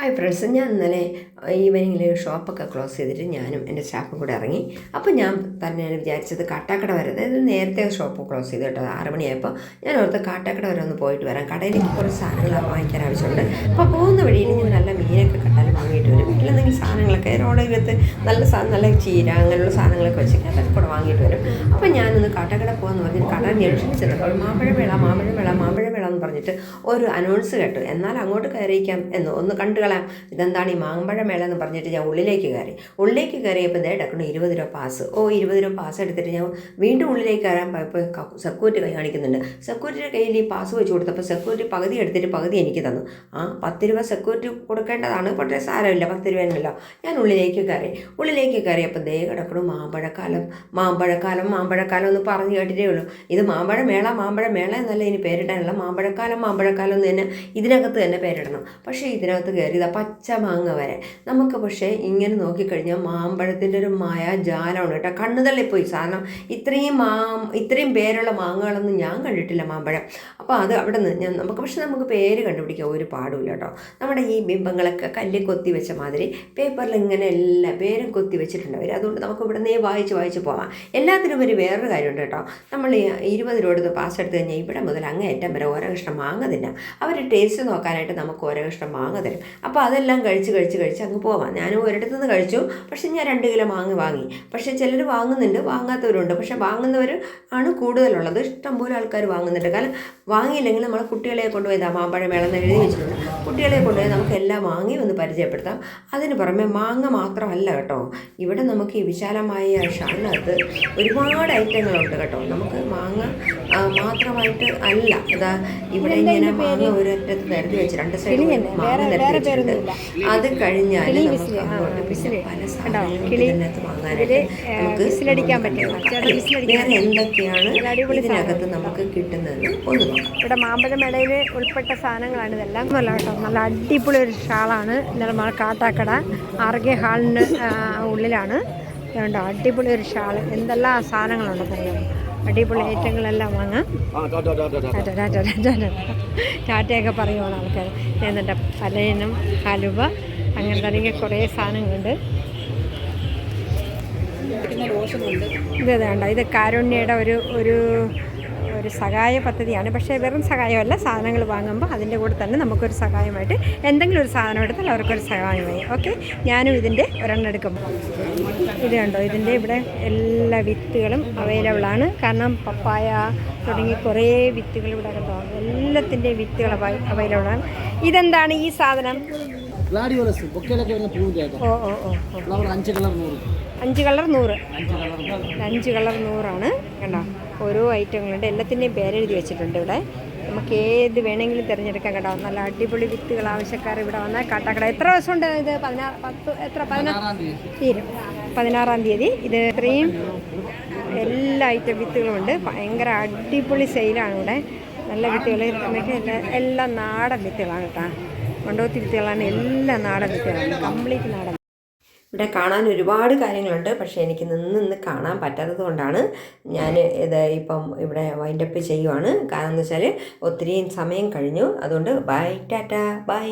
Hi friends ഞാൻ ഇന്നലെ ഈവനിങ്ങിൽ ഷോപ്പൊക്കെ close ചെയ്തിട്ട് ഞാനും എന്റെ സ്റ്റാഫും കൂടെ ഇറങ്ങി. അപ്പോൾ ഞാൻ തന്നെ വിചാരിച്ചത് കാട്ടാക്കട വരെ അതായത് നേരത്തെ ഷോപ്പ് ക്ലോസ് ചെയ്ത് കേട്ടോ ആറ് മണിയായപ്പോൾ ഞാൻ ഓർത്ത് കാട്ടാക്കട വരെ ഒന്ന് പോയിട്ട് വരാം. കടയിലേക്ക് കുറച്ച് സാധനങ്ങൾ വാങ്ങിക്കാൻ ആവശ്യമുണ്ട്. അപ്പോൾ പോകുന്ന വഴിയിൽ ഞാൻ നല്ല മീനൊക്കെ കണ്ടാലും വാങ്ങിയിട്ട് വരും. വീട്ടിലെന്തെങ്കിലും സാധനങ്ങളൊക്കെ റോഡിലത്ത് നല്ല സാധനം നല്ല ചീര അങ്ങനെയുള്ള സാധനങ്ങളൊക്കെ വെച്ച് അതൊക്കെ കൂടെ വാങ്ങിയിട്ട് വരും. അപ്പോൾ ഞാനൊന്ന് കാട്ടാക്കട പോകാമെന്ന് പറഞ്ഞ് കട ജംഗ്ഷനിൽ ചെന്നപ്പോൾ മാമ്പഴമേള മാമ്പഴം വേള എന്ന് പറഞ്ഞിട്ട് ഒരു അനൗൺസ് കേട്ടു. എന്നാൽ അങ്ങോട്ട് കയറിയിരിക്കാം എന്ന്. ഒന്ന് കണ്ടു കളയാം. ഇതെന്താണ് ഈ മാമ്പഴമേള എന്ന് പറഞ്ഞിട്ട് ഞാൻ ഉള്ളിലേക്ക് കയറി. ഉള്ളിലേക്ക് കയറിയപ്പോൾ ദേ ഡക്കണം ഇരുപത് രൂപ പാസ് ഓ ഇരുപത് രൂപ പാസ് എടുത്തിട്ട് ഞാൻ വീണ്ടും ഉള്ളിലേക്ക് കയറാൻ പോയപ്പോൾ സെക്യൂരിറ്റി കൈ കാണിക്കുന്നുണ്ട്. സെക്യൂരിറ്റിയുടെ കയ്യിൽ ഈ പാസ് വെച്ച് കൊടുത്തപ്പോൾ സെക്യൂരിറ്റി പകുതി എടുത്തിട്ട് പകുതി എനിക്ക് തന്നു. ആ പത്ത് രൂപ സെക്യൂരിറ്റി കൊടുക്കേണ്ടതാണ്. പക്ഷേ സാരമില്ല. പത്ത് രൂപയല്ലോ ഞാൻ ഉള്ളിലേക്ക് കയറി. ഉള്ളിലേക്ക് കയറിയപ്പോൾ ദേ കിടക്കണം മാമ്പഴക്കാലം. മാമ്പഴക്കാലം മാമ്പഴക്കാലം എന്ന് പറഞ്ഞു കേട്ടിട്ടേ ഉള്ളൂ. ഇത് മാമ്പഴ മേള മാമ്പഴ മേള എന്നല്ല ഇനി പേരിടാനുള്ള മാമ്പഴക്കാലം. മാമ്പഴക്കാലം എന്ന് തന്നെ ഇതിനകത്ത് തന്നെ പേരിടണം. പക്ഷേ ഇതിനകത്ത് കയറി ഇതാ പച്ച മാങ്ങ വരെ. നമുക്ക് പക്ഷേ ഇങ്ങനെ നോക്കിക്കഴിഞ്ഞാൽ മാമ്പഴത്തിന്റെ ഒരു മായ ജാലമാണ് കേട്ടോ. കണ്ണു തള്ളിപ്പോയി. സാധനം ഇത്രയും മാ ഇത്രയും പേരുള്ള മാങ്ങകളൊന്നും ഞാൻ കണ്ടിട്ടില്ല മാമ്പഴം. അപ്പോൾ അത് അവിടെ നിന്ന് ഞാൻ നമുക്ക് പക്ഷേ നമുക്ക് പേര് കണ്ടുപിടിക്കാൻ ഒരു പാടുമില്ല കേട്ടോ. നമ്മുടെ ഈ ബിംബങ്ങളൊക്കെ കല്ലിൽ കൊത്തി വെച്ച മാതിരി പേപ്പറിൽ ഇങ്ങനെ എല്ലാ പേരും കൊത്തി വെച്ചിട്ടുണ്ട് അവർ. അതുകൊണ്ട് നമുക്ക് ഇവിടെ നിന്നേ വായിച്ച് വായിച്ച് പോകാം. എല്ലാത്തിനും ഒരു വേറൊരു കാര്യമുണ്ട് കേട്ടോ. നമ്മൾ ഇരുപത് രൂപ പാസ് എടുത്ത് കഴിഞ്ഞാൽ ഇവിടെ മുതൽ അങ്ങേയറ്റം വരെ ഓരോ കഷ്ണം മാങ്ങ തിന്നാം അവർ ടേസ്റ്റ് നോക്കാനായിട്ട് നമുക്ക് ഓരോ കഷ്ണം മാങ്ങ തരും. അപ്പോൾ അതെല്ലാം കഴിച്ച് കഴിച്ച് കഴിച്ച് അങ്ങ് പോവാം. ഞാനും ഒരിടത്തു നിന്ന് കഴിച്ചു. പക്ഷേ ഞാൻ രണ്ട് കിലോ മാങ്ങ വാങ്ങി. പക്ഷേ ചിലർ വാങ്ങുന്നുണ്ട് വാങ്ങാത്തവരുണ്ട്. പക്ഷേ വാങ്ങുന്നവർ ആണ് കൂടുതലുള്ളത്. ഇഷ്ടംപോലെ ആൾക്കാർ വാങ്ങുന്നുണ്ട്. കാരണം വാങ്ങിയില്ലെങ്കിൽ നമ്മൾ കുട്ടികളെ കൊണ്ടുപോയി ഇതാ മാമ്പഴ മേളം എന്ന് എഴുതി വെച്ചിട്ടുണ്ട്. കുട്ടികളെ കൊണ്ടുപോയി നമുക്ക് എല്ലാം വാങ്ങി ഒന്ന് പരിചയപ്പെടുത്താം. അതിന് പുറമെ മാങ്ങ മാത്രമല്ല കേട്ടോ. ഇവിടെ നമുക്ക് ഈ വിശാലമായ ഷാളിനകത്ത് ഒരുപാട് ഐറ്റങ്ങളുണ്ട് കേട്ടോ. നമുക്ക് മാങ്ങ മാത്രമായിട്ട് അല്ല. ഇതാ ഇവിടെ ഇങ്ങനെ മാങ്ങ ഒരറ്റത്ത് നിരത്തി വെച്ച് രണ്ട് സൈഡിൽ മാങ്ങ നിരത്തി വെച്ചിട്ടുണ്ട്. അത് കഴിഞ്ഞാൽ നമുക്ക് അങ്ങോട്ട് പിന്നെ പല സാധനങ്ങളും ഇതിനകത്ത് വാങ്ങാനായിട്ട് നമുക്ക് വിസിലടിക്കാൻ പറ്റും. വേറെ എന്തൊക്കെയാണ് ഇതിനകത്ത് നമുക്ക് കിട്ടുന്നതെന്ന് ഒന്ന് നോക്കാം. ഇവിടെ മാമ്പഴമേളയിൽ ഉൾപ്പെട്ട സാധനങ്ങളാണ് ഇതെല്ലാം. നല്ല കേട്ടോ. നല്ല അടിപൊളി ഒരു ഷാളാണ്. നമ്മൾ കാട്ടാക്കട. ആർ കെ ഹാളിന്റെ ഉള്ളിലാണ്. അതുകൊണ്ട് അടിപൊളി ഒരു ഷാൾ. എന്തെല്ലാം സാധനങ്ങളുണ്ടെന്ന് അറിയാമോ അടിപൊളി ഐറ്റങ്ങളെല്ലാം വാങ്ങാം. ടാറ്റ ടാറ്റ ടാറ്റ ടാറ്റ. ടാറ്റയൊക്കെ പറയുവാണ് ആൾക്കാർ എന്നിട്ട് പലയിനം ഹലുവ അങ്ങനെ തുടങ്ങിയ കുറേ സാധനങ്ങളുണ്ട്. ഇത് വേണ്ട ഇത് കാരുണ്യയുടെ ഒരു ഒരു ഒരു സഹായ പദ്ധതിയാണ്. പക്ഷേ വെറും സഹായമല്ല. സാധനങ്ങൾ വാങ്ങുമ്പോൾ അതിന്റെ കൂടെ തന്നെ നമുക്കൊരു സഹായമായിട്ട് എന്തെങ്കിലും ഒരു സാധനം എടുത്താൽ അവർക്കൊരു സഹായമായി. ഓക്കെ? ഞാനും ഇതിന്റെ ഒരെണ്ണം എടുക്കും ഇത് കണ്ടോ? ഇതിന്റെ ഇവിടെ എല്ലാ വിത്തുകളും അവൈലബിളാണ് കാരണം പപ്പായ തുടങ്ങി കുറേ വിത്തുകൾ ഇവിടെ കണ്ടോ? എല്ലാത്തിന്റെയും വിത്തുകൾ അവൈലബിളാണ് ഇതെന്താണ് ഈ സാധനം? ഗ്ലാഡിയോലസ് ബൊക്കയിലൊക്കെ വരുന്ന പൂവിന്റെ ഓ ഫ്ലവർ അഞ്ച് കളർ നൂറ്. അഞ്ച് കളർ നൂറ്. അഞ്ച് കളർ നൂറാണ്. കണ്ടോ? ഓരോ ഐറ്റങ്ങളുണ്ട്. എല്ലാത്തിന്റെയും പേരെഴുതി വെച്ചിട്ടുണ്ട് ഇവിടെ. നമുക്ക് ഏത് വേണമെങ്കിലും തിരഞ്ഞെടുക്കാം കേട്ടോ നല്ല അടിപൊളി വിത്തുകൾ ആവശ്യക്കാർ ഇവിടെ വന്നാൽ കാട്ടാക്കട. എത്ര ദിവസം ഉണ്ട് ഇത്? പതിനാറ് പത്ത് എത്ര? പതിനാറ് തീരും. പതിനാറാം തീയതി. ഇത് ഇത്രയും എല്ലാ ഐറ്റം വിത്തുകളും ഉണ്ട്. ഭയങ്കര അടിപൊളി സെയിലാണ് ഇവിടെ. നല്ല വിത്തുകൾ. നമുക്ക് എല്ലാം നാടൻ വിത്തുകളാണ് കേട്ടോ. കൊണ്ടോത്തി വിത്തുകളാണ് എല്ലാ നാടൻ വിത്തുകളാണ് കംപ്ലീറ്റ് നാടൻ. ഇവിടെ കാണാൻ ഒരുപാട് കാര്യങ്ങളുണ്ട്. പക്ഷേ എനിക്ക് നിന്ന് നിന്ന് കാണാൻ പറ്റാത്തത് കൊണ്ടാണ് ഞാൻ ഇത് ഇപ്പം ഇവിടെ വൈൻഡപ്പ് ചെയ്യുവാണ്. കാരണം എന്ന് വെച്ചാൽ ഒത്തിരി സമയം കഴിഞ്ഞു. അതുകൊണ്ട് ബൈ ടാറ്റ. ബൈ